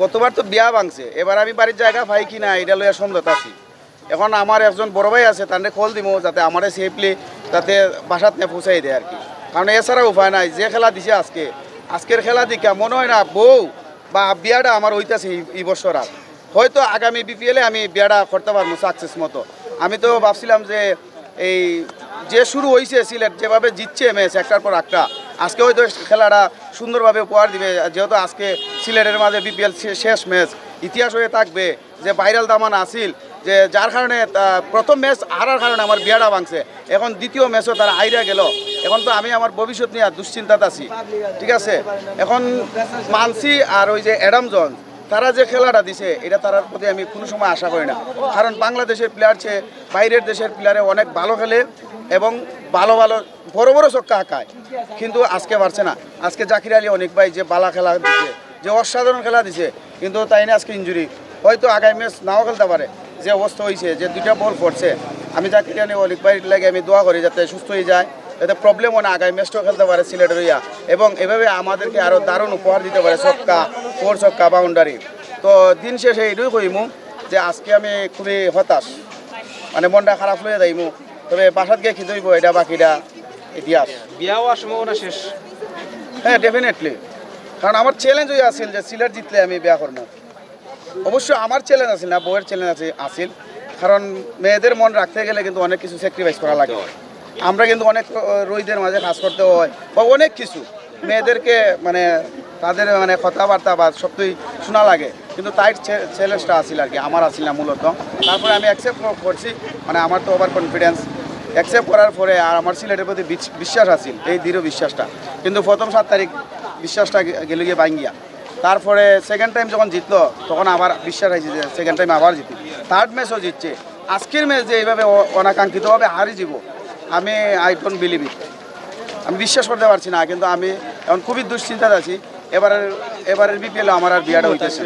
কতবার তো বিয়া ভাঙছে। এবার আমি বাড়ির জায়গা পাই কি না, এটা লইয়া সন্দেহ আছি। এখন আমার একজন বড় ভাই আছে তান্ডে খোল দিব যাতে আমারে সেফলি তাতে বাসাত নিয়ে পৌঁছাই দেয় আর কি। কারণ এছাড়া উপায় নাই, যে খেলা দিছে আজকে, আজকের খেলা দিকা মনে হয় না বউ বা বিয়াটা আমার হইতাছে এই বছর আর। হয়তো আগামী বিপিএলে আমি বিয়াটা করতে পারব সাকসেস মতো। আমি তো ভাবছিলাম যে এই যে শুরু হয়েছে সিলেট, যেভাবে জিতছে ম্যাচ একটার পর একটা আজকে হয়তো খেলাটা সুন্দরভাবে উপহার দিবে, যেহেতু আজকে সিলেটের মাঝে বিপিএল শেষ ম্যাচ ইতিহাস হয়ে থাকবে যে ভাইরাল দামান আসিল, যে যার কারণে প্রথম ম্যাচ হারার কারণে আমার বিয়াটা ভাঙছে। এখন দ্বিতীয় ম্যাচও তারা আইরা গেল। এখন তো আমি আমার ভবিষ্যৎ নিয়ে দুশ্চিন্তাতে আছি। ঠিক আছে? এখন মানসি আর ওই যে অ্যাডাম জন্স তারা যে খেলাটা দিছে, এটা তার প্রতি আমি কোনো সময় আশা করি না। কারণ বাংলাদেশের প্লেয়ার চেয়ে বাইরের দেশের প্লেয়ারে অনেক ভালো খেলে এবং ভালো ভালো, বড় বড় চক্কা হাঁকায় কিন্তু আজকে পারছে না। আজকে জাকির আলী অনেক ভাই যে বালা খেলা দিছে, যে অসাধারণ খেলা দিছে, কিন্তু তাই না আজকে ইঞ্জুরি হয়তো আগামী ম্যাচ নাও খেলতে পারে। যে অবস্থা হয়েছে যে দুইটা বল পড়ছে, আমি জাকির আলী অনেক ভাই লাগে আমি দোয়া করি যাতে সুস্থ হয়ে যায়, যাতে প্রবলেম হয় না আগামী ম্যাচটাও খেলতে পারে সিলেটের ইয়া এবং এভাবে আমাদেরকে আরও দারুণ উপহার দিতে পারে ছক্কা ফোর ছক্কা বাউন্ডারি তো দিন শেষে এইটুকু কইমু যে আজকে আমি খুবই হতাশ মানে মনটা খারাপ হয়ে যাইমু। তবে বাসাত গিয়ে খিদইব এটা বাকিটা ইতিহাস। বিয়া হওয়ার সম্ভাবনা শেষ। হ্যাঁ ডেফিনেটলি কারণ আমার চ্যালেঞ্জ ওই আসিল যে সিলেট জিতলে আমি বিয়া করব। অবশ্যই আমার চ্যালেঞ্জ আছে না বউয়ের চ্যালেঞ্জ আছে আসিল কারণ মেয়েদের মন রাখতে গেলে কিন্তু অনেক কিছু স্যাক্রিফাইস করা লাগে। আমরা কিন্তু অনেক রোহিতের মাঝে কাজ করতে হয় বা অনেক কিছু। মেয়েদেরকে মানে তাদের মানে কথাবার্তা বা সবই শোনা লাগে। কিন্তু তাই চ্যালেঞ্জটা আসিল আর কি আমার আসিল না মূলত। তারপরে আমি অ্যাকসেপ্ট করছি মানে আমার তো ওভার কনফিডেন্স অ্যাকসেপ্ট করার পরে আর আমার সিলেটের প্রতি বিশ্বাস আছিল, এই দৃঢ় বিশ্বাসটা। কিন্তু প্রথম সাত তারিখ বিশ্বাসটা গেল গিয়ে ভাঙ্গিয়া। তারপরে সেকেন্ড টাইম যখন জিতলো, তখন আবার বিশ্বাস হয়েছে যে সেকেন্ড টাইম আবার জিতি। থার্ড ম্যাচও জিতছে। আজকের ম্যাচ যে এইভাবে অনাকাঙ্ক্ষিতভাবে হারি যাব আমি আই ডোন্ট বিলিভ ইট আমি বিশ্বাস করতে পারছি না, কিন্তু আমি এখন খুবই দুশ্চিন্তাতে আছি। এবারের এবারের বিপিএল আমার আর বিয়াটা হইতেছে।